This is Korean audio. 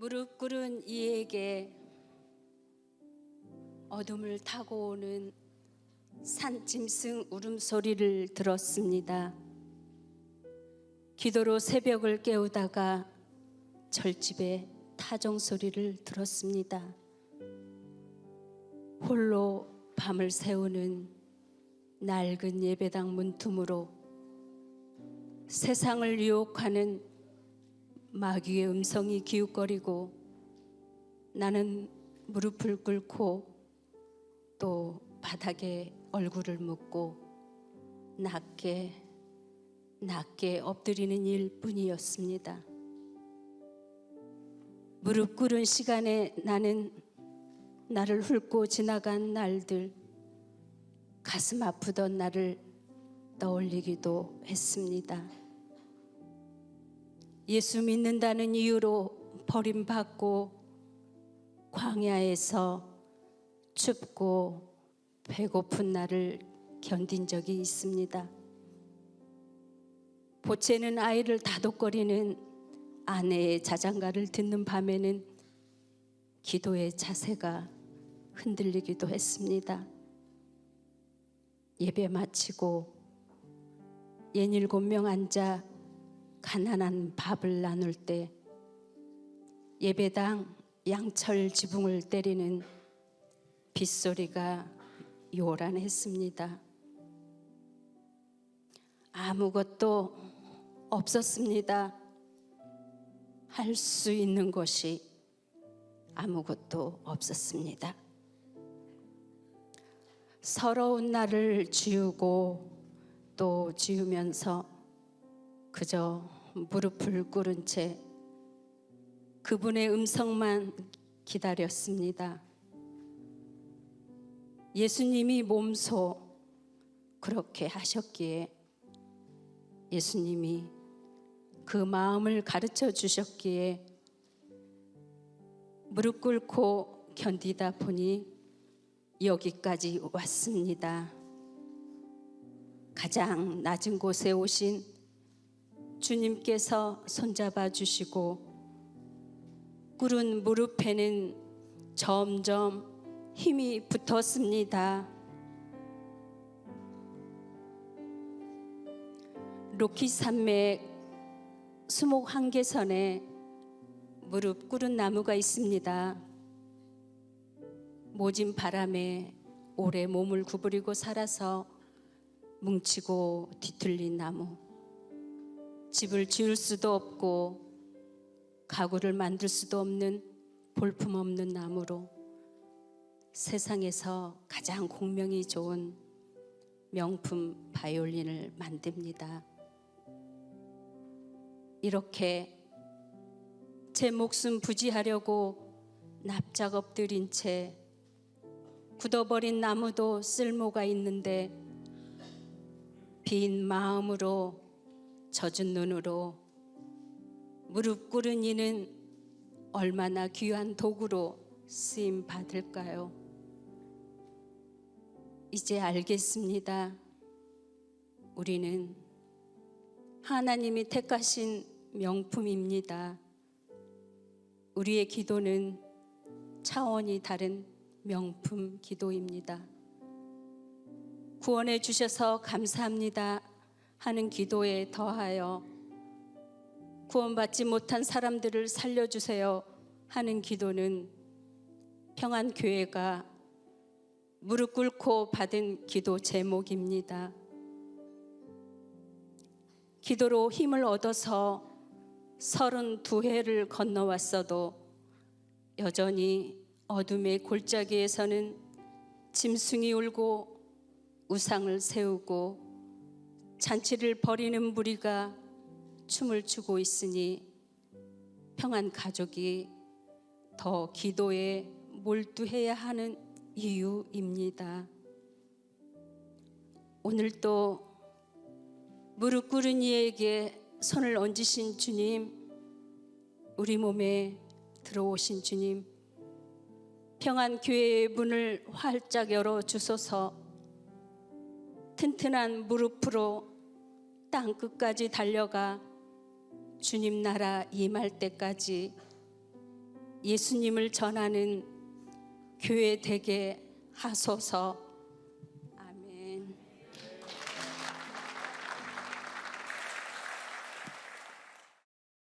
무릎 꿇은 이에게 어둠을 타고 오는 산짐승 울음소리를 들었습니다. 기도로 새벽을 깨우다가 절집에 타종 소리를 들었습니다. 홀로 밤을 새우는 낡은 예배당 문틈으로 세상을 유혹하는 마귀의 음성이 기웃거리고 나는 무릎을 꿇고 또 바닥에 얼굴을 묻고 낮게 낮게 엎드리는 일 뿐이었습니다. 무릎 꿇은 시간에 나는 나를 훑고 지나간 날들 가슴 아프던 나를 떠올리기도 했습니다. 예수 믿는다는 이유로 버림받고 광야에서 춥고 배고픈 날을 견딘 적이 있습니다. 보채는 아이를 다독거리는 아내의 자장가를 듣는 밤에는 기도의 자세가 흔들리기도 했습니다. 예배 마치고 예닐곱 명 앉아 가난한 밥을 나눌 때 예배당 양철 지붕을 때리는 빗소리가 요란했습니다. 아무것도 없었습니다. 할 수 있는 것이 아무것도 없었습니다. 서러운 날을 지우고 또 지우면서 그저 무릎을 꿇은 채 그분의 음성만 기다렸습니다. 예수님이 몸소 그렇게 하셨기에 예수님이 그 마음을 가르쳐 주셨기에 무릎 꿇고 견디다 보니 여기까지 왔습니다. 가장 낮은 곳에 오신 주님께서 손잡아 주시고 꿇은 무릎에는 점점 힘이 붙었습니다. 로키 산맥 수목 한계선에 무릎 꿇은 나무가 있습니다. 모진 바람에 오래 몸을 구부리고 살아서 뭉치고 뒤틀린 나무. 집을 지을 수도 없고 가구를 만들 수도 없는 볼품 없는 나무로 세상에서 가장 공명이 좋은 명품 바이올린을 만듭니다. 이렇게 제 목숨 부지하려고 납작 엎드린 채 굳어버린 나무도 쓸모가 있는데 빈 마음으로 젖은 눈으로 무릎 꿇은 이는 얼마나 귀한 도구로 쓰임 받을까요? 이제 알겠습니다. 우리는 하나님이 택하신 명품입니다. 우리의 기도는 차원이 다른 명품 기도입니다. 구원해 주셔서 감사합니다 하는 기도에 더하여 구원받지 못한 사람들을 살려주세요 하는 기도는 평안교회가 무릎 꿇고 받은 기도 제목입니다. 기도로 힘을 얻어서 32회를 건너왔어도 여전히 어둠의 골짜기에서는 짐승이 울고 우상을 세우고 잔치를 벌이는 무리가 춤을 추고 있으니 평안 가족이 더 기도에 몰두해야 하는 이유입니다. 오늘도 무릎 꿇은 이에게 손을 얹으신 주님, 우리 몸에 들어오신 주님, 평안 교회의 문을 활짝 열어 주소서. 튼튼한 무릎으로 땅 끝까지 달려가 주님 나라 임할 때까지 예수님을 전하는 교회 되게 하소서